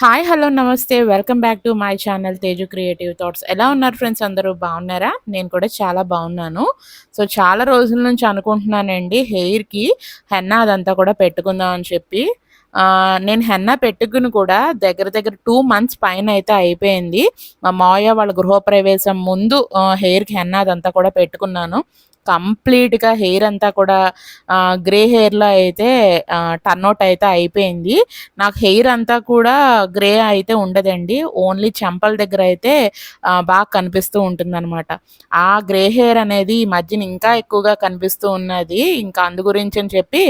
Hi hello నమస్తే. Welcome back to my channel Teju creative thoughts. ఎలా ఉన్నారు friends అందరూ? బాగున్నారా? నేను కూడా చాలా బాగున్నాను. సో చాలా రోజుల నుంచి అనుకుంటున్నానండి హెయిర్కి. హెన్నా అదంతా కూడా పెట్టుకుందాం అని చెప్పి. నేను హెన్నా పెట్టుకుని కూడా దగ్గర దగ్గర టూ మంత్స్ పైన అయితే అయిపోయింది. మా మాయ వాళ్ళ గృహప్రవేశం ముందు హెయిర్కి హెన్నా అదంతా కూడా పెట్టుకున్నాను. కంప్లీట్గా హెయిర్ అంతా కూడా గ్రే హెయిర్లో అయితే టర్న్ అవుట్ అయితే అయిపోయింది. నాకు హెయిర్ అంతా కూడా గ్రే అయితే ఉండదండి. ఓన్లీ చెంపల దగ్గర అయితే బాగా కనిపిస్తూ ఉంటుందన్నమాట. ఆ గ్రే హెయిర్ అనేది ఈ మధ్యన ఇంకా ఎక్కువగా కనిపిస్తూ ఉన్నది. ఇంకా అందు గురించి అని చెప్పి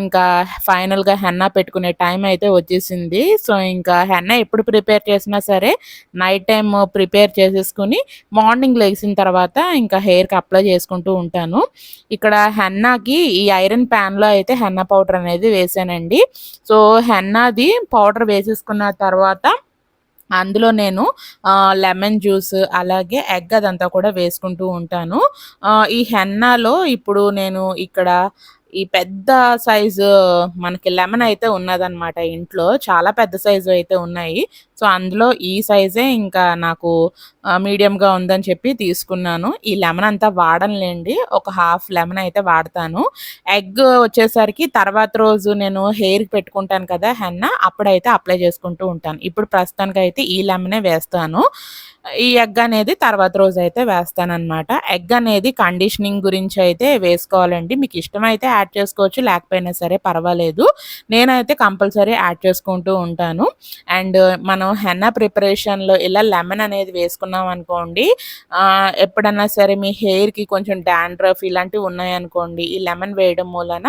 ఇంకా ఫైనల్గా హెన్నా పెట్టుకునే టైం అయితే వచ్చేసింది. సో ఇంకా హెన్నా ఎప్పుడు ప్రిపేర్ చేసినా సరే నైట్ టైం ప్రిపేర్ చేసేసుకుని మార్నింగ్ లేచిన తర్వాత ఇంకా హెయిర్కి అప్లై చేసుకుంటూ ఉంటాను ఇక్కడ హెన్నాకి ఈ ఐరన్ ప్యాన్లో అయితే హెన్నా పౌడర్ అనేది వేసానండి. సో హెన్నాది పౌడర్ వేసేసుకున్న తర్వాత అందులో నేను లెమన్ జ్యూస్ అలాగే ఎగ్ అదంతా కూడా వేసుకుంటూ ఉంటాను. ఈ హెన్నాలో ఇప్పుడు నేను ఇక్కడ ఈ పెద్ద సైజు మనకి లెమన్ అయితే ఉన్నదన్నమాట ఇంట్లో. చాలా పెద్ద సైజు అయితే ఉన్నాయి. సో అందులో ఈ సైజే ఇంకా నాకు మీడియంగా ఉందని చెప్పి తీసుకున్నాను. ఈ లెమన్ అంతా వాడనులేండి ఒక హాఫ్ లెమన్ అయితే వాడతాను. ఎగ్ వచ్చేసరికి తర్వాత రోజు నేను హెయిర్కి పెట్టుకుంటాను కదా హెన్న అప్పుడైతే అప్లై చేసుకుంటూ ఉంటాను. ఇప్పుడు ప్రస్తుతానికి అయితే ఈ లెమనే వేస్తాను. ఈ ఎగ్ అనేది తర్వాత రోజు అయితే వేస్తానమాట ఎగ్ అనేది కండిషనింగ్ గురించి అయితే వేసుకోవాలండి. మీకు ఇష్టమైతే యాడ్ చేసుకోవచ్చు లేకపోయినా సరే పర్వాలేదు. నేనైతే కంపల్సరీ యాడ్ చేసుకుంటూ ఉంటాను. అండ్ మనం హెన్నా ప్రిపరేషన్లో ఇలా లెమన్ అనేది వేసుకున్నాం అనుకోండి ఎప్పుడన్నా సరే మీ హెయిర్కి కొంచెం డాండ్రఫ్ ఇలాంటివి ఉన్నాయనుకోండి ఈ లెమన్ వేయడం మూలన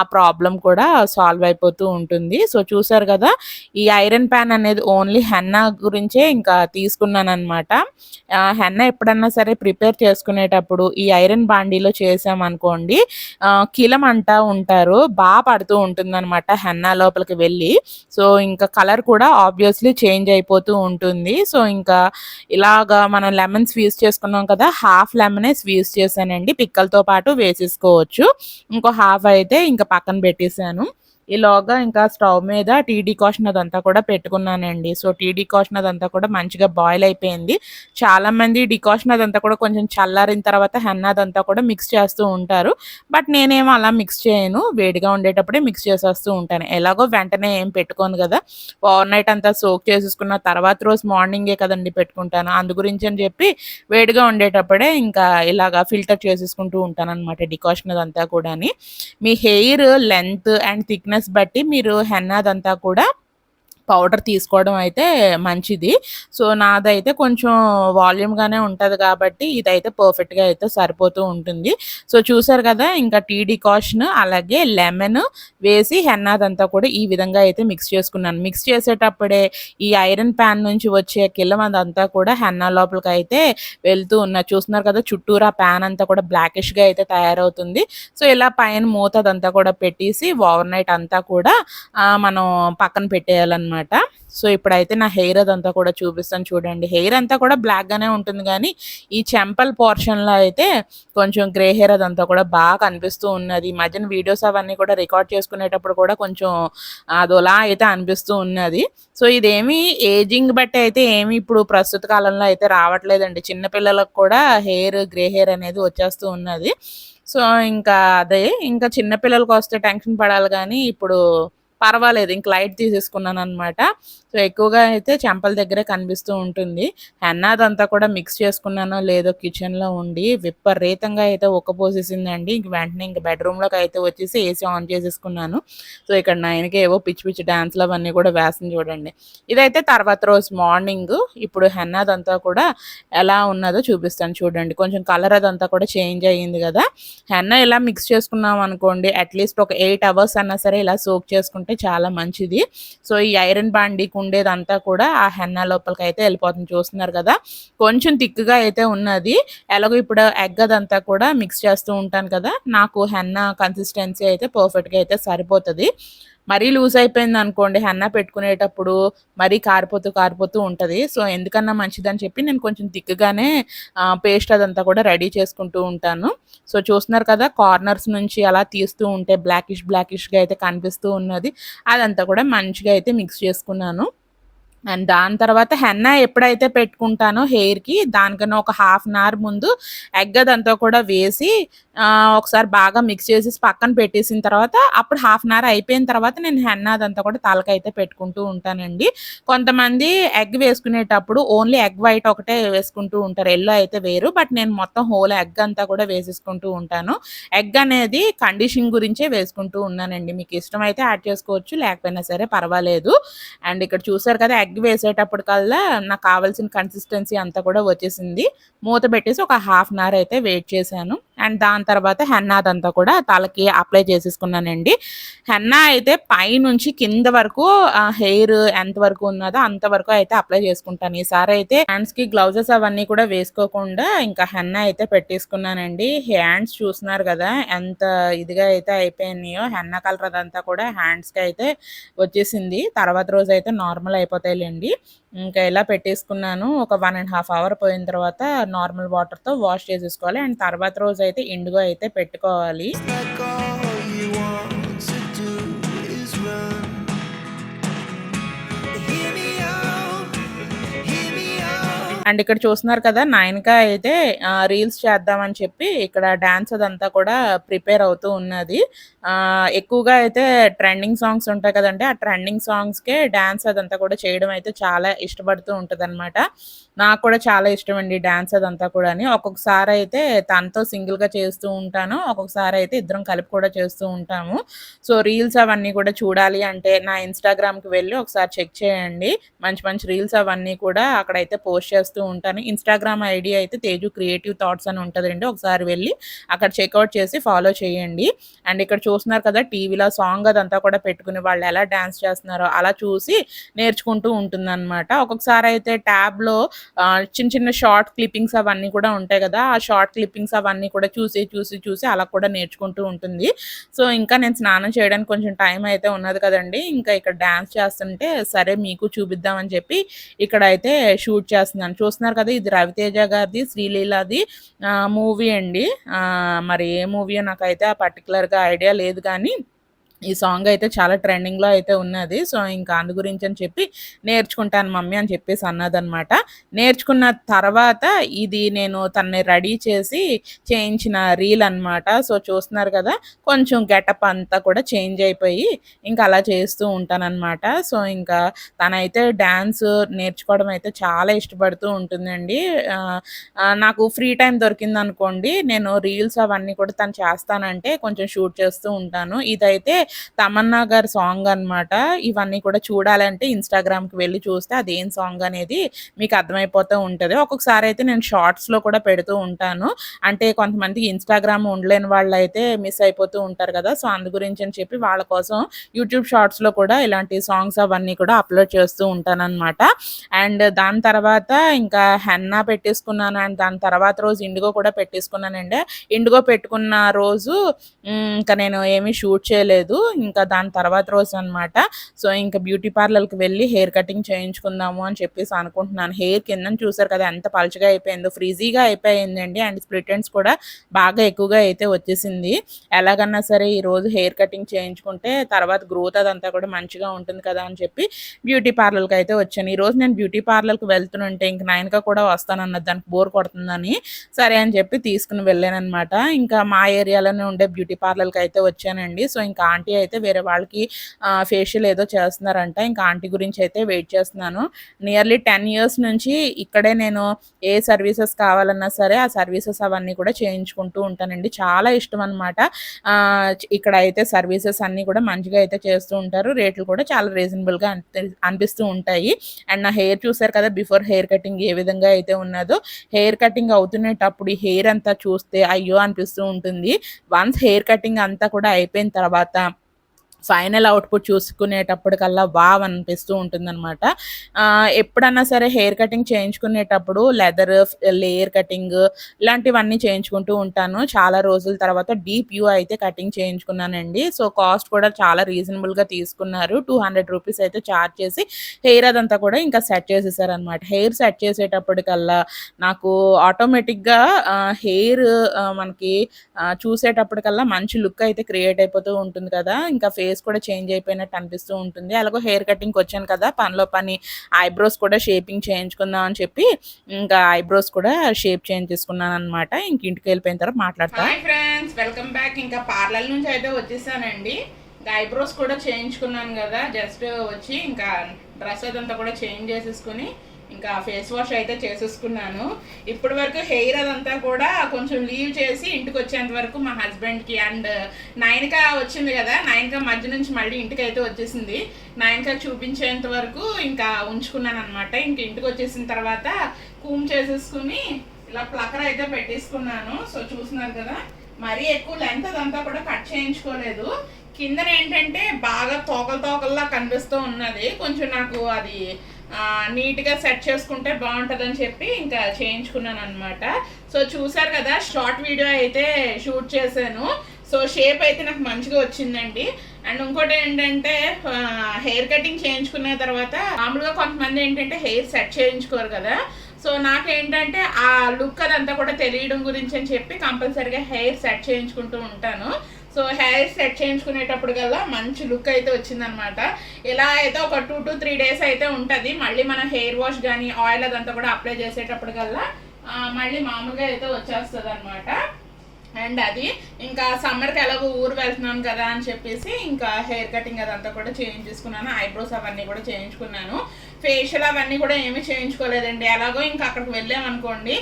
ఆ ప్రాబ్లం కూడా సాల్వ్ అయిపోతూ ఉంటుంది. సో చూసారు కదా ఈ ఐరన్ ప్యాన్ అనేది ఓన్లీ హెన్నా గురించే ఇంకా తీసుకున్నాను అనమాట హెన్నా ఎప్పుడన్నా సరే ప్రిపేర్ చేసుకునేటప్పుడు ఈ ఐరన్ బాండీలో చేసామనుకోండి కిలం అంటా ఉంటారు బాగా పడుతూ ఉంటుందన్నమాట హెన్నా లోపలికి వెళ్ళి. సో ఇంకా కలర్ కూడా ఆబ్వియస్లీ చేంజ్ అయిపోతూ ఉంటుంది. సో ఇంకా ఇలాగా మనం లెమన్ స్వీజ్ చేసుకున్నాం కదా హాఫ్ లెమనే స్వీజ్ చేశానండి. పిక్కలతో పాటు వేసేసుకోవచ్చు. ఇంకో హాఫ్ అయితే ఇంకా పక్కన పెట్టేశాను. ఈలోగా ఇంకా స్టవ్ మీద టీ డికాషన్ అదంతా కూడా పెట్టుకున్నానండి. సో టీ డికాషన్ అదంతా కూడా మంచిగా బాయిల్ అయిపోయింది. చాలామంది డికాషన్ అదంతా కూడా కొంచెం చల్లారిన తర్వాత హెన్నా అదంతా కూడా మిక్స్ చేస్తూ ఉంటారు. బట్ నేనేమో అలా మిక్స్ చేయను. వేడిగా ఉండేటప్పుడే మిక్స్ చేసేస్తూ ఉంటాను. ఎలాగో వెంటనే ఏం పెట్టుకోను కదా. ఓవర్ నైట్ అంతా సోక్ చేసేసుకున్న తర్వాత రోజు మార్నింగే కదండి పెట్టుకుంటాను. అందు గురించి అని చెప్పి వేడిగా ఉండేటప్పుడే ఇంకా ఇలాగా ఫిల్టర్ చేసేసుకుంటూ ఉంటాను అనమాట డికాషన్ అదంతా కూడా మీ హెయిర్ లెంత్ అండ్ థిక్నెస్ బట్టి మీరు హెన్నాదంతా కూడా పౌడర్ తీసుకోవడం అయితే మంచిది. సో నాదైతే కొంచెం వాల్యూమ్గానే ఉంటుంది కాబట్టి ఇదైతే పర్ఫెక్ట్గా అయితే సరిపోతూ ఉంటుంది. సో చూసారు కదా ఇంకా టీ డికాషన్ అలాగే లెమన్ వేసి హెన్నాదంతా కూడా ఈ విధంగా అయితే మిక్స్ చేసుకున్నాను. మిక్స్ చేసేటప్పుడే ఈ ఐరన్ ప్యాన్ నుంచి వచ్చే కిల్లం అదంతా కూడా హెన్నా లోపలికి అయితే వెళ్తూ ఉన్నారు చూస్తున్నారు కదా చుట్టూరా ప్యాన్ అంతా కూడా బ్లాకిష్గా అయితే తయారవుతుంది. సో ఇలా పైన మూత అదంతా కూడా పెట్టేసి ఓవర్ నైట్ అంతా కూడా మనం పక్కన పెట్టేయాలన్నమాట. సో ఇప్పుడైతే నా హెయిర్ అదంతా కూడా చూపిస్తాను చూడండి. హెయిర్ అంతా కూడా బ్లాక్గానే ఉంటుంది కానీ ఈ చెంపల్ పోర్షన్లో అయితే కొంచెం గ్రే హెయిర్ అదంతా కూడా బాగా కనిపిస్తూ ఉన్నది. ఈ మధ్యన వీడియోస్ అవన్నీ కూడా రికార్డ్ చేసుకునేటప్పుడు కూడా కొంచెం అదోలా అయితే అనిపిస్తూ ఉన్నది. సో ఇదేమి ఏజింగ్ బట్టి అయితే ఏమి ఇప్పుడు ప్రస్తుత కాలంలో అయితే రావట్లేదండి. చిన్నపిల్లలకు కూడా హెయిర్ గ్రే హెయిర్ అనేది వచ్చేస్తూ ఉన్నది. సో ఇంకా అదే ఇంకా చిన్నపిల్లలకి వస్తే టెన్షన్ పడాలి కానీ ఇప్పుడు పర్వాలేదు ఇంక లైట్ తీసేసుకున్నాను అనమాట సో ఎక్కువగా అయితే చెంపల దగ్గరే కనిపిస్తూ ఉంటుంది. హెన్నాదంతా కూడా మిక్స్ చేసుకున్నానో లేదో కిచెన్లో ఉండి విపరీతంగా అయితే ఉక్కపోసేసిందండి. ఇంక వెంటనే ఇంక బెడ్రూమ్లోకి అయితే వచ్చేసి ఏసీ ఆన్ చేసేసుకున్నాను. సో ఇక్కడ నైన్కి ఏవో పిచ్చి పిచ్చి డ్యాన్స్లు అవన్నీ కూడా వేసింది చూడండి. ఇదైతే తర్వాత రోజు మార్నింగ్ ఇప్పుడు హెన్నాదంతా కూడా ఎలా ఉన్నదో చూపిస్తాను చూడండి. కొంచెం కలర్ అదంతా కూడా చేంజ్ అయ్యింది కదా. హెన్న ఇలా మిక్స్ చేసుకున్నాం అనుకోండి అట్లీస్ట్ ఒక ఎయిట్ అవర్స్ అన్నా సరే ఇలా సోక్ చేసుకుంటే చాలా మంచిది. సో ఈ ఐరన్ బాండీకి ఉండేదంతా కూడా ఆ హెన్నా లోపలికి అయితే వెళ్ళిపోతుంది చూస్తున్నారు కదా. కొంచెం థిక్గా అయితే ఉన్నది. ఎలాగో ఇప్పుడు ఎగ్ అదంతా కూడా మిక్స్ చేస్తూ ఉంటాను కదా. నాకు హెన్నా కన్సిస్టెన్సీ అయితే పర్ఫెక్ట్గా అయితే సరిపోతుంది. మరీ లూజ్ అయిపోయింది అనుకోండి హెన్నా పెట్టుకునేటప్పుడు మరీ కారిపోతూ కారిపోతూ ఉంటుంది. సో ఎందుకన్నా మంచిదని చెప్పి నేను కొంచెం దిక్కుగానే పేస్ట్ అదంతా కూడా రెడీ చేసుకుంటూ ఉంటాను. సో చూస్తున్నారు కదా కార్నర్స్ నుంచి అలా తీస్తూ ఉంటే బ్లాకిష్ బ్లాకిష్గా అయితే కనిపిస్తూ ఉన్నది. అదంతా కూడా మంచిగా అయితే మిక్స్ చేసుకున్నాను. అండ్ దాని తర్వాత హెన్నా ఎప్పుడైతే పెట్టుకుంటానో హెయిర్‌కి దానికన్నా ఒక హాఫ్ అన్ అవర్ ముందు ఎగ్ అదంతా కూడా వేసి ఒకసారి బాగా మిక్స్ చేసి పక్కన పెట్టేసిన తర్వాత అప్పుడు హాఫ్ అన్ అవర్ అయిపోయిన తర్వాత నేను హెన్నా అదంతా కూడా తలకైతే పెట్టుకుంటూ ఉంటానండి. కొంతమంది ఎగ్ వేసుకునేటప్పుడు ఓన్లీ ఎగ్ వైట్ ఒకటే వేసుకుంటూ ఉంటారు. ఎల్లో అయితే వేరు. బట్ నేను మొత్తం హోల్ ఎగ్ అంతా కూడా వేసేసుకుంటూ ఉంటాను. ఎగ్ అనేది కండిషన్ గురించే వేసుకుంటూ ఉన్నానండి. మీకు ఇష్టమైతే యాడ్ చేసుకోవచ్చు. లేకపోయినా సరే పర్వాలేదు. అండ్ ఇక్కడ చూసారు కదా ఎగ్ వేసేటప్పటికల్లా నాకు కావాల్సిన కన్సిస్టెన్సీ అంతా కూడా వచ్చేసింది. మూత పెట్టేసి ఒక హాఫ్ అన్ అవర్ అయితే వెయిట్ చేశాను. అండ్ దాని తర్వాత హెన్నా అదంతా కూడా తలకి అప్లై చేసేసుకున్నానండి. హెన్నా అయితే పైనుంచి కింద వరకు హెయిర్ ఎంత వరకు ఉన్నదో అంతవరకు అయితే అప్లై చేసుకుంటాను. ఈసారి అయితే హ్యాండ్స్‌కి గ్లౌజెస్ అవన్నీ కూడా వేసుకోకుండా ఇంకా హెన్నా అయితే పెట్టేసుకున్నానండి. హ్యాండ్స్ చూస్తున్నారు కదా! ఎంత ఇదిగా అయితే అయిపోయినాయో హెన్నా కలర్ అదంతా కూడా హ్యాండ్స్‌కి అయితే వచ్చేసింది. తర్వాత రోజు అయితే నార్మల్ అయిపోతాయిలేండి ఇంకా ఇలా పెట్టేసుకున్నాను. ఒక వన్ అండ్ హాఫ్ అవర్ పోయిన తర్వాత నార్మల్ వాటర్‌తో వాష్ చేసేసుకోవాలి. అండ్ తర్వాత రోజు అయితే ఇండుగో అయితే పెట్టుకోవాలి. అండ్ ఇక్కడ చూస్తున్నారు కదా! నయనక అయితే రీల్స్ చేద్దామని చెప్పి ఇక్కడ డాన్స్ అదంతా కూడా ప్రిపేర్ అవుతూ ఉన్నది. ఎక్కువగా అయితే ట్రెండింగ్ సాంగ్స్ ఉంటాయి కదంటే ఆ ట్రెండింగ్ సాంగ్స్‌కే డాన్స్ అదంతా కూడా చేయడం అయితే చాలా ఇష్టపడుతూ ఉంటదనమాట. నాకు కూడా చాలా ఇష్టం అండి డాన్స్ అదంతా కూడాని. ఒక్కొక్కసారి అయితే తనతో సింగిల్‌గా చేస్తూ ఉంటాను. ఒక్కొక్కసారి అయితే ఇద్దరం కలిపి కూడా చేస్తూ ఉంటాము. సో, రీల్స్ అవన్నీ కూడా చూడాలి అంటే నా ఇన్‌స్టాగ్రామ్‌కి వెళ్ళి ఒకసారి చెక్ చేయండి. మంచి మంచి రీల్స్ అవన్నీ కూడా అక్కడైతే పోస్ట్ చేస్తూ ఉంటాను. ఇన్‌స్టాగ్రామ్ ఐడి అయితే తేజు క్రియేటివ్ థాట్స్ అని ఉంటుందండి ఒకసారి వెళ్ళి అక్కడ చెక్అవుట్ చేసి ఫాలో చేయండి. అండ్ ఇక్కడ చూస్తున్నారు కదా! టీవీలో సాంగ్ అదంతా కూడా పెట్టుకుని వాళ్ళు ఎలా డ్యాన్స్ చేస్తున్నారో అలా చూసి నేర్చుకుంటూ ఉంటుందన్నమాట ఒక్కొక్కసారి అయితే ట్యాబ్‌లో చిన్న చిన్న షార్ట్ క్లిప్పింగ్స్ అవన్నీ కూడా ఉంటాయి కదా! ఆ షార్ట్ క్లిప్పింగ్స్ అవన్నీ కూడా చూసి, చూసి, చూసి అలా కూడా నేర్చుకుంటూ ఉంటుంది. సో, ఇంకా నేను స్నానం చేయడానికి కొంచెం టైం అయితే ఉన్నది కదండీ! ఇంకా ఇక్కడ డాన్స్ చేస్తుంటే సరే మీకు చూపిద్దామని చెప్పి ఇక్కడైతే షూట్ చేస్తున్నాను. చూస్తున్నారు కదా! ఇది రవితేజ గారిది, శ్రీలీలది మూవీ అండి. మరి ఏ మూవీ నాకైతే ఆ పర్టిక్యులర్‌గా ఐడియా లేదు కానీ ఈ సాంగ్ అయితే చాలా ట్రెండింగ్‌లో అయితే ఉన్నది. సో, ఇంకా అందు గురించి అని చెప్పి నేర్చుకుంటాను మమ్మీ అని చెప్పేసి అన్నదనమాట. నేర్చుకున్న తర్వాత ఇది నేను తనని రెడీ చేసి చేయించిన రీల్ అనమాట. సో, చూస్తున్నారు కదా! కొంచెం గెటప్ అంతా కూడా చేంజ్ అయిపోయి ఇంకా అలా చేస్తూ ఉంటానన్నమాట సో, ఇంకా తనైతే డ్యాన్స్ నేర్చుకోవడం అయితే చాలా ఇష్టపడుతూ ఉంటుందండి. నాకు ఫ్రీ టైం దొరికిందనుకోండి నేను రీల్స్ అవన్నీ కూడా తను చేస్తానంటే కొంచెం షూట్ చేస్తూ ఉంటాను. ఇదైతే తమన్నా గారి సాంగ్ అనమాట. ఇవన్నీ కూడా చూడాలంటే ఇన్‌స్టాగ్రామ్‌కి వెళ్ళి చూస్తే అదేం సాంగ్ అనేది మీకు అర్థమైపోతూ ఉంటుంది ఒక్కొక్కసారి అయితే నేను షార్ట్స్‌లో కూడా పెడుతూ ఉంటాను. అంటే కొంతమందికి ఇన్‌స్టాగ్రామ్ ఉండలేని వాళ్ళు అయితే మిస్ అయిపోతూ ఉంటారు కదా! సో, అందు గురించి అని చెప్పి వాళ్ళ కోసం యూట్యూబ్ షార్ట్స్‌లో కూడా ఇలాంటి సాంగ్స్ అవన్నీ కూడా అప్‌లోడ్ చేస్తూ ఉంటాననమాట. అండ్ దాని తర్వాత ఇంకా హెన్నా పెట్టేసుకున్నాను. అండ్ దాని తర్వాత రోజు ఇండిగో కూడా పెట్టేసుకున్నానండి. ఇండిగో పెట్టుకున్న రోజు ఇంకా నేను ఏమీ షూట్ చేయలేదు. ఇంకా దాని తర్వాత రోజు అనమాట. సో, ఇంకా బ్యూటీ పార్లర్‌కి వెళ్ళి హెయిర్ కటింగ్ చేయించుకుందాము అని చెప్పేసి అనుకుంటున్నాను. హెయిర్ కింద చూసారు కదా! ఎంత పలుచగా అయిపోయిందో ఫ్రీజీగా అయిపోయిందండి. అండ్ స్ప్లిట్ ఎండ్స్ కూడా బాగా ఎక్కువగా అయితే వచ్చేసింది. ఎలాగన్నా సరే ఈరోజు హెయిర్ కటింగ్ చేయించుకుంటే తర్వాత గ్రోత్ అదంతా కూడా మంచిగా ఉంటుంది కదా! అని చెప్పి బ్యూటీ పార్లర్‌కి అయితే వచ్చాను. ఈరోజు నేను బ్యూటీ పార్లర్‌కి వెళ్తుంటే ఇంక నయనక కూడా వస్తానన్నది దానికి బోర్ కొడుతుందని సరే అని చెప్పి తీసుకుని వెళ్ళాను అనమాట ఇంకా మా ఏరియాలోనే ఉండే బ్యూటీ పార్లర్‌కి అయితే వచ్చానండి. సో, ఇంకా ఆంటీ అయితే వేరే వాళ్ళకి ఫేషియల్ ఏదో చేస్తున్నారంట. ఇంకా ఆంటీ గురించి అయితే వెయిట్ చేస్తున్నాను. నియర్లీ 10 ఇయర్స్ నుంచి ఇక్కడే నేను ఏ సర్వీసెస్ కావాలన్నా సరే ఆ సర్వీసెస్ అవన్నీ కూడా చేయించుకుంటూ ఉంటానండి. చాలా ఇష్టం అనమాట. ఇక్కడ అయితే సర్వీసెస్ అన్నీ కూడా మంచిగా అయితే చేస్తూ ఉంటారు. రేట్లు కూడా చాలా రీజనబుల్‌గా అనిపిస్తూ ఉంటాయి. అండ్ నా హెయిర్ చూసారు కదా! బిఫోర్ హెయిర్ కటింగ్ ఏ విధంగా అయితే ఉన్నదో హెయిర్ కటింగ్ అవుతునేటప్పుడు ఈ హెయిర్ అంతా చూస్తే అయ్యో! అనిపిస్తూ ఉంటుంది. వన్స్ హెయిర్ కటింగ్ అంతా కూడా అయిపోయిన తర్వాత ఫైనల్ అవుట్‌పుట్ చూసుకునేటప్పటికల్లా వావ్! అనిపిస్తూ ఉంటుందన్నమాట ఎప్పుడన్నా సరే హెయిర్ కటింగ్ చేయించుకునేటప్పుడు లెదర్, లేయర్ కటింగ్ ఇలాంటివన్నీ చేయించుకుంటూ ఉంటాను. చాలా రోజుల తర్వాత డీప్ యూ అయితే కటింగ్ చేయించుకున్నానండి. సో, కాస్ట్ కూడా చాలా రీజనబుల్‌గా తీసుకున్నారు. టూ హండ్రెడ్ రూపీస్ అయితే చార్జ్ చేసి హెయిర్ అదంతా కూడా ఇంకా సెట్ చేసేసారనమాట. హెయిర్ సెట్ చేసేటప్పటికల్లా నాకు ఆటోమేటిక్‌గా హెయిర్ మనకి చూసేటప్పటికల్లా మంచి లుక్ అయితే క్రియేట్ అయిపోతూ ఉంటుంది కదా! ఇంకా ఫేస్ ఫేస్ కూడా చేంజ్ అయిపోయినట్టు అనిపిస్తూ ఉంటుంది. అలాగే హెయిర్ కటింగ్కి వచ్చాను కదా పనిలో పని ఐబ్రోస్ కూడా షేపింగ్ చేయించుకుందాం అని చెప్పి ఇంకా ఐబ్రోస్ కూడా షేప్ చేంజ్ చేసుకున్నాను అనమాట ఇంక ఇంటికి వెళ్ళిపోయిన తర్వాత మాట్లాడతాను ఫ్రెండ్స్ వెల్కమ్ బ్యాక్ ఇంకా పార్లర్ నుంచి అయితే వచ్చేసానండి. ఇంకా ఐబ్రోస్ కూడా చేయించుకున్నాను కదా జస్ట్ వచ్చి ఇంకా డ్రెస్ అదంతా కూడా చేంజ్ చేసేసుకుని ఇంకా ఫేస్ వాష్ అయితే చేసేసుకున్నాను. ఇప్పటి వరకు హెయిర్ అదంతా కూడా కొంచెం లీవ్ చేసి ఇంటికి వచ్చేంత వరకు మా హస్బెండ్కి అండ్ నైన్క వచ్చింది కదా నైన్క మధ్య నుంచి మళ్ళీ ఇంటికి అయితే వచ్చేసింది. నైన్క చూపించేంత వరకు ఇంకా ఉంచుకున్నాను అనమాట ఇంక ఇంటికి వచ్చేసిన తర్వాత కూమ్ చేసేసుకుని ఇలా ప్లకర్ అయితే పెట్టేసుకున్నాను. సో చూస్తున్నారు కదా మరీ ఎక్కువ లెంత్ అదంతా కూడా కట్ చేయించుకోలేదు. కిందన ఏంటంటే బాగా తోకలు తోకల్లా కనిపిస్తూ ఉన్నది. కొంచెం నాకు అది నీట్గా సెట్ చేసుకుంటే బాగుంటుందని చెప్పి ఇంకా చేయించుకున్నాను అనమాట సో చూసారు కదా షార్ట్ వీడియో అయితే షూట్ చేశాను. సో షేప్ అయితే నాకు మంచిగా వచ్చిందండి. అండ్ ఇంకోటి ఏంటంటే హెయిర్ కటింగ్ చేయించుకున్న తర్వాత మామూలుగా కొంతమంది ఏంటంటే హెయిర్ సెట్ చేయించుకోరు కదా. సో నాకేంటంటే ఆ లుక్ అదంతా కూడా తెలియడం గురించి అని చెప్పి కంపల్సరీగా హెయిర్ సెట్ చేయించుకుంటూ ఉంటాను. సో హెయిర్ సెట్ చేయించుకునేటప్పుడు కల్లా మంచి లుక్ అయితే వచ్చిందనమాట ఇలా అయితే ఒక టూ టు త్రీ డేస్ అయితే ఉంటుంది. మళ్ళీ మనం హెయిర్ వాష్ కానీ ఆయిల్ అదంతా కూడా అప్లై చేసేటప్పుడు కల్లా మళ్ళీ మామూలుగా అయితే వచ్చేస్తుంది అనమాట అండ్ అది ఇంకా సమ్మర్కి ఎలాగో ఊరు వెళ్తున్నాను కదా అని చెప్పేసి ఇంకా హెయిర్ కటింగ్ అదంతా కూడా చేయించేసుకున్నాను. ఐబ్రోస్ అవన్నీ కూడా చేయించుకున్నాను. ఫేషియల్ అవన్నీ కూడా ఏమీ చేయించుకోలేదండి. ఎలాగో ఇంకా అక్కడికి వెళ్ళామనుకోండి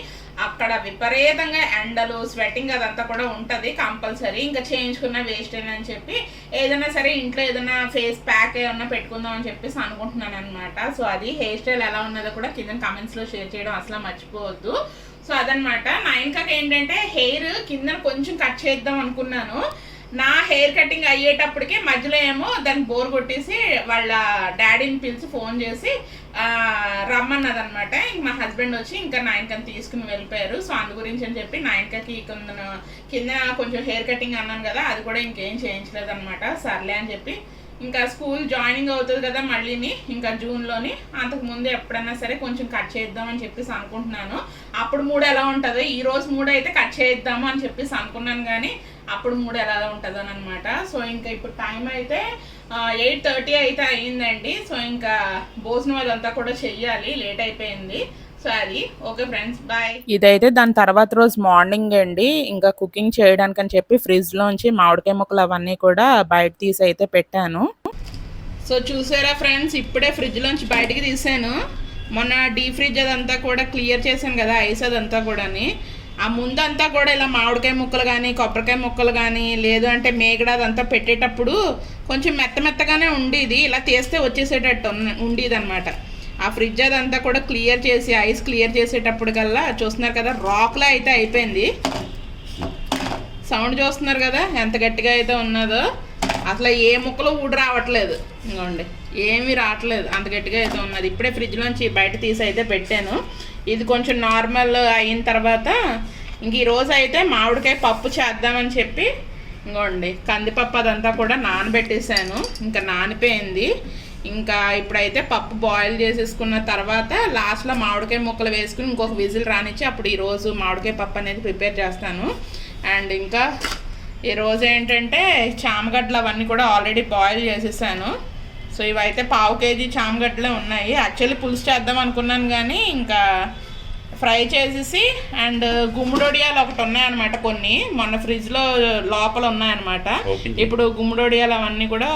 అక్కడ విపరీతంగా ఎండలు స్వెట్టింగ్ అదంతా కూడా ఉంటుంది కంపల్సరీ. ఇంకా చేయించుకున్న వేస్ట్ అని చెప్పి ఏదైనా సరే ఇంట్లో ఏదైనా ఫేస్ ప్యాక్ ఏమన్నా పెట్టుకుందాం అని చెప్పేసి అనుకుంటున్నాను అనమాట సో అది హెయిర్ స్టైల్ ఎలా ఉన్నదో కూడా కింద కమెంట్స్లో షేర్ చేయడం అసలు మర్చిపోవద్దు. సో అదనమాట. నా ఇంకా ఏంటంటే హెయిర్ కింద కొంచెం కట్ చేద్దాం అనుకున్నాను. నా హెయిర్ కటింగ్ అయ్యేటప్పటికి మధ్యలో ఏమో దాన్ని బోర్ కొట్టేసి వాళ్ళ డాడీని పిలిచి ఫోన్ చేసి రమ్మన్నదనమాట. ఇంక మా హస్బెండ్ వచ్చి ఇంకా నాయనకని తీసుకుని వెళ్ళిపోయారు. సో అందు గురించి అని చెప్పి నాయనకకి కింద కింద కొంచెం హెయిర్ కటింగ్ అన్నాను కదా అది కూడా ఇంకేం చేయించలేదు అనమాట సర్లే అని చెప్పి ఇంకా స్కూల్ జాయినింగ్ అవుతుంది కదా మళ్ళీని ఇంకా జూన్లోని. అంతకు ముందు ఎప్పుడైనా సరే కొంచెం కట్ చేద్దామని చెప్పేసి అనుకుంటున్నాను. అప్పుడు మూడు ఎలా ఉంటుందో ఈ రోజు మూడు అయితే కట్ చేద్దాము అని చెప్పేసి అనుకున్నాను కానీ అప్పుడు మూడు ఎలా ఉంటుందో అనమాట సో ఇంకా ఇప్పుడు టైం అయితే ఎయిట్ థర్టీ అయితే అయ్యిందండి. సో ఇంకా భోజనం అదంతా కూడా చెయ్యాలి. లేట్ అయిపోయింది. Okay friends bye. ఇదైతే దాని తర్వాత రోజు మార్నింగ్ అండి. ఇంకా కుకింగ్ చేయడానికి అని చెప్పి ఫ్రిడ్జ్ లోంచి మామిడికాయ ముక్కలు అవన్నీ కూడా బయట తీసి అయితే పెట్టాను. సో చూసారా ఫ్రెండ్స్ ఇప్పుడే ఫ్రిడ్జ్ లోంచి బయటికి తీసాను. మొన్న డీ ఫ్రిడ్జ్ అదంతా కూడా క్లియర్ చేశాను కదా ఐస్ అదంతా కూడాని. ఆ ముందంతా కూడా ఇలా మామిడికాయ ముక్కలు కానీ కొబ్బరికాయ ముక్కలు కానీ లేదు అంటే మేగడ అదంతా పెట్టేటప్పుడు కొంచెం మెత్త మెత్తగానే ఉండేది. ఇలా తీస్తే వచ్చేసేటట్టు ఉండేది అనమాట ఆ ఫ్రిడ్జ్ అదంతా కూడా క్లియర్ చేసి ఐస్ క్లియర్ చేసేటప్పుడు కల్లా చూస్తున్నారు కదా రాక్లా అయితే అయిపోయింది. సౌండ్ చూస్తున్నారు కదా ఎంత గట్టిగా అయితే ఉన్నదో. అసలు ఏ ముక్కలు ఊడి రావట్లేదు. ఇంకోండి ఏమీ రావట్లేదు. అంత గట్టిగా అయితే ఉన్నది. ఇప్పుడే ఫ్రిడ్జ్లోంచి బయట తీసి అయితే పెట్టాను. ఇది కొంచెం నార్మల్ అయిన తర్వాత ఇంక ఈరోజు అయితే మామిడికాయ పప్పు చేద్దామని చెప్పి ఇంకోండి కందిపప్పు అదంతా కూడా నానబెట్టేశాను ఇంకా నానిపోయింది. ఇంకా ఇప్పుడైతే పప్పు బాయిల్ చేసేసుకున్న తర్వాత లాస్ట్లో మామిడికాయ ముక్కలు వేసుకుని ఇంకొక విజిల్ రానిచ్చి అప్పుడు ఈరోజు మామిడికాయ పప్పు అనేది ప్రిపేర్ చేస్తాను. అండ్ ఇంకా ఈరోజు ఏంటంటే చామగడ్డలు అవన్నీ కూడా ఆల్రెడీ బాయిల్ చేసేసాను. సో ఇవైతే పావు కేజీ చామగడ్డలే ఉన్నాయి. యాక్చువల్లీ పులుసు చేద్దాం అనుకున్నాను కానీ ఇంకా ఫ్రై చేసేసి అండ్ గుమ్మడొడియాలు ఒకటి ఉన్నాయన్నమాట కొన్ని. మొన్న ఫ్రిడ్జ్లో లోపల ఉన్నాయన్నమాట. ఇప్పుడు గుమ్మడొడియాలు అవన్నీ కూడా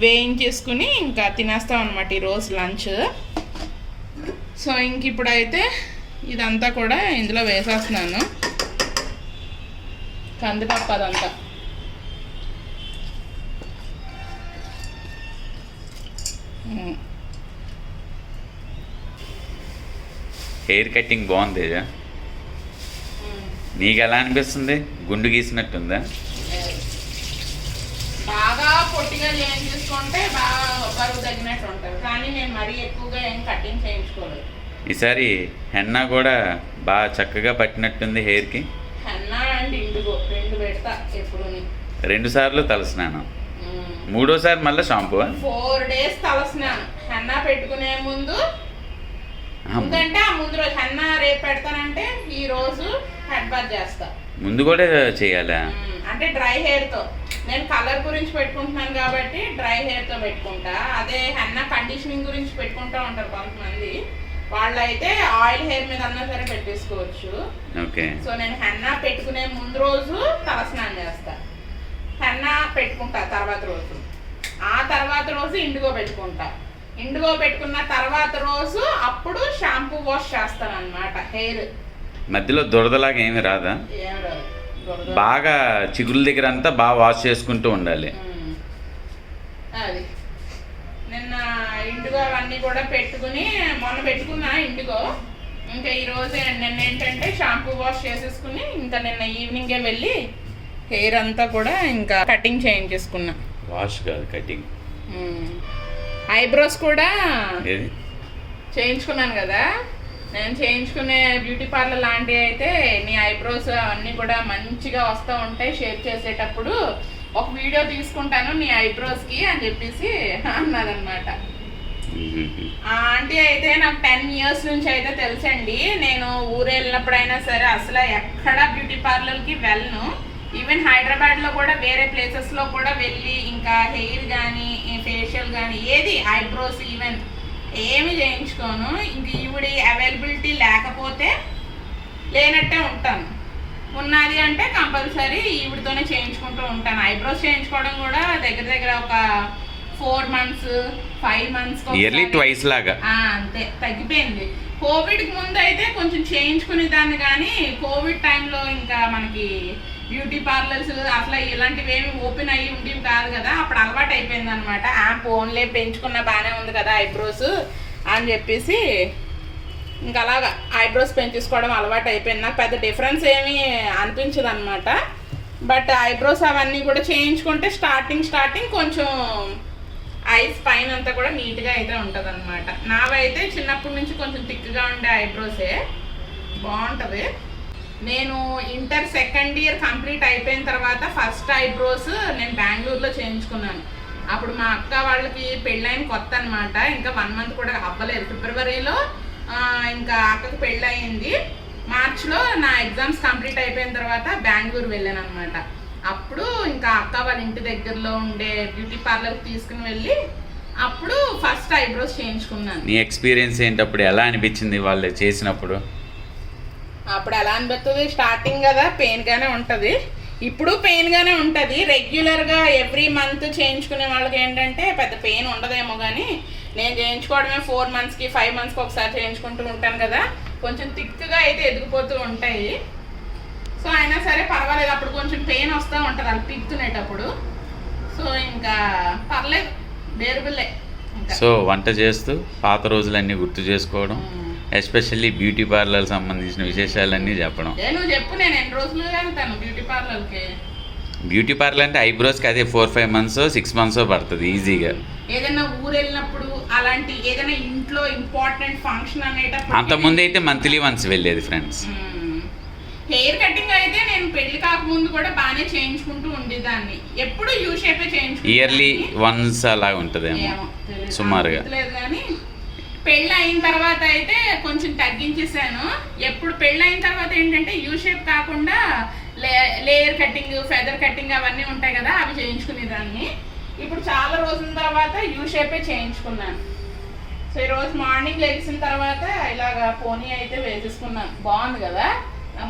వేయించేసుకుని ఇంకా తినేస్తాం అనమాట ఈరోజు లంచ్. సో ఇంక ఇప్పుడైతే ఇదంతా కూడా ఇందులో వేసేస్తున్నాను. కందిపప్పు అదంతా. హెయిర్ కటింగ్ బాగుంది నీకు ఎలా అనిపిస్తుంది? గుండు గీసినట్టుందా బాగా పొట్టిగా బాగా బరువు తగ్గినట్టు ఉంటుంది. కానీ నేను మరీ ఎక్కువగా ఏం కటింగ్ చేయించుకోలేదు. ఈసారి హెన్నా కూడా బాగా చక్కగా పట్టినట్టుంది హెయిర్కి హెన్నా అండ్ ఇండిగో రెండు పెడతా ఎప్పుడు రెండు సార్లు తలస్నానం మూడోసారి మళ్ళీ షాంపూ ఫోర్ డేస్ తలస్నాను హెన్నా పెట్టుకునే ముందు ముందంటే ఆ ముందు రోజు హెన్నా రేపు పెడతానంటే ఈ రోజు హెడ్ బాత్ చేస్తా. ముందు కూడా చేయాలా. అంటే డ్రై హెయిర్తో నేను కలర్ గురించి పెట్టుకుంటున్నాను కాబట్టి డ్రై హెయిర్తో పెట్టుకుంటా. అదే హెన్న కండిషనింగ్ గురించి పెట్టుకుంటా ఉంటారు కొంతమంది. వాళ్ళైతే ఆయిల్ హెయిర్ మీద అన్నా సరే పెట్టేసుకోవచ్చు. ఓకే. సో నేను హెన్నా పెట్టుకునే ముందు రోజు తలస్నానం చేస్తా. హెన్నా పెట్టుకుంటా తర్వాత రోజు. ఆ తర్వాత రోజు ఇండిగో పెట్టుకుంటా. ఇండిగో పెట్టుకున్న తర్వాత రోజు అప్పుడు షాంపూ వాష్ చేస్తాను అనమాట హెయిర్. మధ్యలో దురదలాగా ఏమి రాదా? ఏం రాదు. బాగా చిగురుల దగ్గర అంతా బాగా వాష్ చేసుకుంటూ ఉండాలి. అది. నిన్న ఇండిగో అవన్నీ కూడా పెట్టుకుని మొన్న పెట్టుకున్నా ఇండిగో ఇంకా ఈ రోజు నిన్న ఏంటంటే షాంపూ వాష్ చేసేసుకుని ఇంకా నిన్న ఈవినింగే వెళ్ళి హెయిర్ అంతా కూడా ఇంకా కటింగ్ చేయించేసుకున్నా. వాష్ కాదు కటింగ్. ఐబ్రోస్ కూడా చేయించుకున్నాను కదా. నేను చేయించుకునే బ్యూటీ పార్లర్ లాంటివి అయితే నీ ఐబ్రోస్ అన్నీ కూడా మంచిగా వస్తూ ఉంటాయి షేప్ చేసేటప్పుడు. ఒక వీడియో తీసుకుంటాను నీ ఐబ్రోస్కి అని చెప్పేసి. ఆ ఆంటీ అయితే నాకు టెన్ ఇయర్స్ నుంచి అయితే తెలుసండి. నేను ఊరు వెళ్ళినప్పుడైనా సరే అసలు ఎక్కడ బ్యూటీ పార్లర్కి వెళ్ళను. ఈవెన్ హైదరాబాద్లో కూడా వేరే ప్లేసెస్లో కూడా వెళ్ళి ఇంకా హెయిర్ కానీ ఫేషియల్ కానీ ఏది ఐబ్రోస్ ఈవెన్ ఏమి చేయించుకోను. ఇంక ఈవిడి అవైలబిలిటీ లేకపోతే లేనట్టే ఉంటాను. ఉన్నది అంటే కంపల్సరీ ఈవిడితోనే చేయించుకుంటూ ఉంటాను. ఐబ్రోస్ చేయించుకోవడం కూడా దగ్గర దగ్గర ఒక four months five months yearly twice లాగా? అంతే. తగ్గిపోయింది. కోవిడ్కి ముందు అయితే కొంచెం చేయించుకునే దాన్ని కానీ కోవిడ్ టైంలో ఇంకా మనకి బ్యూటీ పార్లర్స్ అసలు ఇలాంటివి ఏమి ఓపెన్ అయ్యి ఉండేవి కాదు కదా. అప్పుడు అలవాటు అయిపోయింది అనమాట ఆ ఫోన్లే పెంచుకున్న బాగానే ఉంది కదా ఐబ్రోస్ అని చెప్పేసి ఇంకా అలాగా ఐబ్రోస్ పెంచేసుకోవడం అలవాటు అయిపోయింది. నాకు పెద్ద డిఫరెన్స్ ఏమీ అనిపించదు అనమాట బట్ ఐబ్రోస్ అవన్నీ కూడా చేయించుకుంటే స్టార్టింగ్ స్టార్టింగ్ కొంచెం ఐస్ పైన అంతా కూడా నీట్గా అయితే ఉంటుంది అనమాట నావైతే చిన్నప్పటి నుంచి కొంచెం థిక్గా ఉండే ఐబ్రోసే. బాగుంటుంది. నేను ఇంటర్ సెకండ్ ఇయర్ కంప్లీట్ అయిపోయిన తర్వాత ఫస్ట్ ఐబ్రోస్ నేను బెంగళూరులో చేయించుకున్నాను. అప్పుడు మా అక్క వాళ్ళకి పెళ్ళైన కొత్త అనమాట ఇంకా వన్ మంత్ కూడా అవ్వలేదు. ఫిబ్రవరిలో ఇంకా అక్కకి పెళ్ళయింది. మార్చ్లో నా ఎగ్జామ్స్ కంప్లీట్ అయిపోయిన తర్వాత బెంగళూరు వెళ్ళాను అనమాట అప్పుడు ఇంకా అక్క వాళ్ళ ఇంటి దగ్గరలో ఉండే బ్యూటీ పార్లర్కి తీసుకుని వెళ్ళి అప్పుడు ఫస్ట్ ఐబ్రోస్ చేయించుకున్నాను. నీ ఎక్స్పీరియన్స్ ఏంటప్పుడు ఎలా అనిపించింది వాళ్ళు చేసినప్పుడు? అప్పుడు ఎలా అనిపిస్తుంది? స్టార్టింగ్ కదా పెయిన్ గానే ఉంటది. ఇప్పుడు పెయిన్ గానే ఉంటది. రెగ్యులర్గా ఎవ్రీ మంత్ చేయించుకునే వాళ్ళకి ఏంటంటే పెద్ద పెయిన్ ఉండదేమో కానీ నేను చేయించుకోవడమే ఫోర్ మంత్స్కి ఫైవ్ మంత్స్కి ఒకసారి చేయించుకుంటూ ఉంటాను కదా కొంచెం థిక్గా అయితే ఎదిగిపోతూ ఉంటాయి. సో అయినా సరే పర్వాలేదు. అప్పుడు కొంచెం పెయిన్ వస్తూ ఉంటుంది. అది పిక్తునేటప్పుడు సో ఇంకా పర్లేదు. బేరుబుల్లే ఇంకా. సో వంట చేస్తూ పాత రోజులన్నీ గుర్తు చేసుకోవడం. ఎస్పెషల్లీ బ్యూటీ పార్లర్ సంబంధించిన విశేషాలన్నీ చెప్పడం. ఏ నువ్వు చెప్పు నేను ఎన్ని రోజులు వెళ్తాను బ్యూటీ పార్లర్కి? బ్యూటీ పార్లర్ అంటే ఐబ్రోస్కి అదే four five months six months పడుతుంది ఈజీగా. ఏదైనా ఊరు వెళ్ళినప్పుడు అలాంటి ఏదైనా ఇంట్లో ఇంపార్టెంట్ ఫంక్షన్ అనేటప్పుడు అంతకుముందు అయితే మంత్లీ వన్స్ వెళ్ళేది ఫ్రెండ్స్. హెయిర్ కటింగ్ అయితే నేను పెళ్ళి కాకముందు కూడా బాగానే చేయించుకుంటూ ఉండేదాన్ని. ఎప్పుడు యూ షేపే చేయించుకుంటాను ఇయర్లీ వన్స్ అలా ఉంటుందేమో తెలీదు. సుమారుగా. గుర్తులేదు కానీ పెళ్ళి అయిన తర్వాత అయితే కొంచెం తగ్గించేసాను ఎప్పుడు పెళ్ళి అయిన తర్వాత ఏంటంటే యూ షేప్ కాకుండా లే లేయర్ కటింగ్ ఫెదర్ కటింగ్ అవన్నీ ఉంటాయి కదా అవి చేయించుకునేదాన్ని. ఇప్పుడు చాలా రోజుల తర్వాత యూ షేపే చేయించుకున్నాను. సో ఈ రోజు మార్నింగ్ లెగిసిన తర్వాత ఇలాగా పోనీ అయితే వేసేసుకున్నాను. బాగుంది కదా?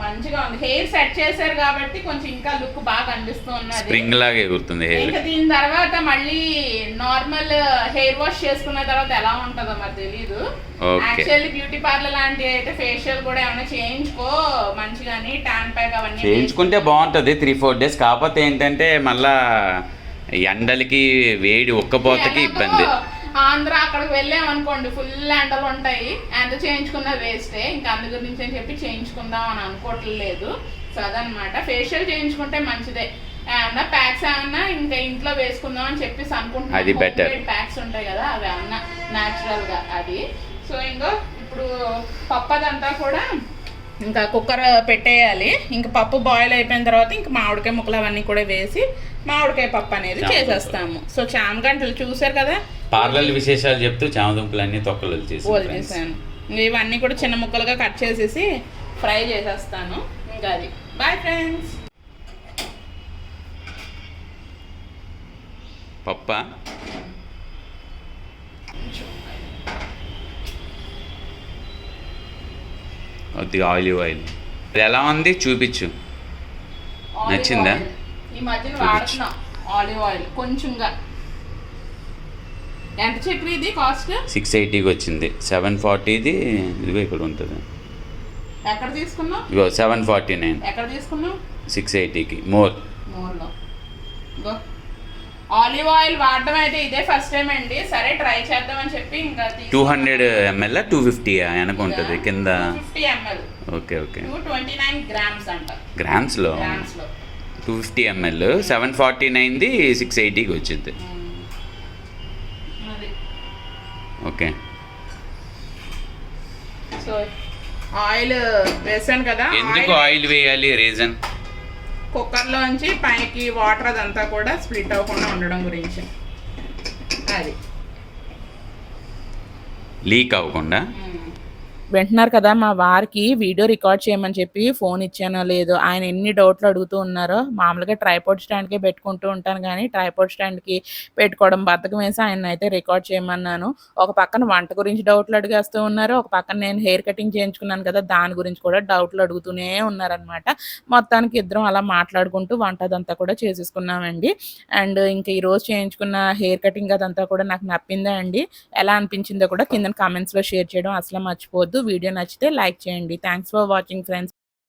మంచిగా ఉంది. హెయిర్ సెట్ చేశారు కాబట్టి కొంచెం ఇంకా లుక్ బాగా కనిపిస్తూ ఉన్నది స్ప్రింగ్ లాగా ఎగురుతుంది హెయిర్. ఇంకా దీని తర్వాత మళ్ళీ నార్మల్ హెయిర్ వాష్ చేసుకున్న తర్వాత ఎలా ఉంటుందో మరి తెలీదు. యాక్చువల్లీ బ్యూటీ పార్లర్ లాంటివి అయితే ఫేషియల్ కూడా ఏమైనా చేయించుకో మంచిగాని ట్యాన్ ప్యాక్ అవన్నీ చేయించుకుంటే బాగుంటుంది త్రీ ఫోర్ డేస్ కాకపోతే ఏంటంటే మళ్ళా ఎండలకి వేడి ఒక్కపోతకి ఇబ్బంది. ఆంధ్ర అక్కడికి వెళ్ళాం అనుకోండి ఫుల్ ఎండలు ఉంటాయి. ఎంత చేయించుకున్న వేస్టే ఇంకా అందు గురించి అని చెప్పి చేయించుకుందాం అని అనుకోవట్లేదు సో అదనమాట ఫేషియల్ చేయించుకుంటే మంచిదే. ఏమన్నా ప్యాక్స్ ఏమన్నా ఇంకా ఇంట్లో వేసుకుందాం అని చెప్పేసి better. ప్యాక్స్ ఉంటాయి కదా అవి ఏమన్నా natural గా అది. సో ఇంకో ఇప్పుడు పప్పు అదంతా కూడా ఇంకా కుక్కర్ పెట్టేయాలి. ఇంకా పప్పు బాయిల్ అయిపోయిన తర్వాత ఇంకా మామిడికాయ ముక్కలు అవన్నీ కూడా వేసి మామిడికాయ పప్పు అనేది. చేసేస్తాము. సో చామగంటలు చూసారు కదా పార్లర్ విశేషాలు చెప్తూ చామదుంపలు అన్ని తొక్కలు చేసి ఇవన్నీ కూడా చిన్న ముక్కలుగా కట్ చేసేసి ఫ్రై చేసేస్తాను. ఇంకా అది. బాయ్ ఫ్రెండ్స్ పప్ప. కొద్దిగా ఆయిల్ ఆయిల్. ఇది ఎలా ఉంది? చూపించు. నచ్చిందా? ఈ మధ్యన. వాడుతున్నాం. ఆలివ్ ఆయిల్ కొంచెంగా. ఎంత చక్కెర ఇది కాస్ట్? సిక్స్ ఎయిటీకి వచ్చింది. సెవెన్ ఫార్టీది ఇదిగో ఇక్కడ ఉంటుంది. ఎక్కడ తీసుకున్నావు? ఇగో సెవెన్ ఫార్టీ నైన్ ఎక్కడ తీసుకున్నావు? సిక్స్ ఎయిటీకి మోర్. మోర్లో. ఇగో ఆలివ్ ఆయిల్ వాడడం అయితే ఇదే ఫస్ట్ టైం అండి. సరే ట్రై చేద్దామని చెప్పి ఇంకా two hundred ML two fifty వెనక ఉంటుంది కింద? Fifty ML okay okay. Two twenty nine grams అంట గ్రామ్స్లో గ్రామ్స్లో. Two fifty ML seven forty నైన్ది six ఎయిటీకి వచ్చింది అది ఓకే. సో ఆయిల్ వేసాను కదా ఎందుకు ఆయిల్ వేయాలి రీజన్? కుక్కర్లోంచి పైకి వాటర్ అదంతా కూడా స్ప్లిట్ అవ్వకుండా ఉండడం గురించి. అది. లీక్ అవ్వకుండా? వింటున్నారు కదా మా వారికి వీడియో రికార్డ్ చేయమని చెప్పి ఫోన్ ఇచ్చానో లేదో ఆయన ఎన్ని డౌట్లు అడుగుతూ ఉన్నారో మామూలుగా ట్రైపోర్ట్ స్టాండ్కే పెట్టుకుంటూ ఉంటాను కానీ ట్రైపోర్ట్ స్టాండ్కి పెట్టుకోవడం బద్దకం వేసి ఆయన అయితే రికార్డ్ చేయమన్నాను. ఒక పక్కన వంట గురించి డౌట్లు అడిగేస్తూ ఉన్నారు ఒక పక్కన నేను హెయిర్ కటింగ్ చేయించుకున్నాను కదా దాని గురించి కూడా డౌట్లు అడుగుతూనే ఉన్నారనమాట మొత్తానికి ఇద్దరం అలా మాట్లాడుకుంటూ వంట అదంతా కూడా చేసేసుకున్నామండి. అండ్ ఇంకా ఈరోజు చేయించుకున్న హెయిర్ కటింగ్ అదంతా కూడా నాకు నప్పిందా అండి? ఎలా అనిపించిందో కూడా కింద కామెంట్స్లో షేర్ చేయడం అసలు మర్చిపోవద్దు. వీడియో నచ్చితే లైక్ చేయండి. Thanks for watching friends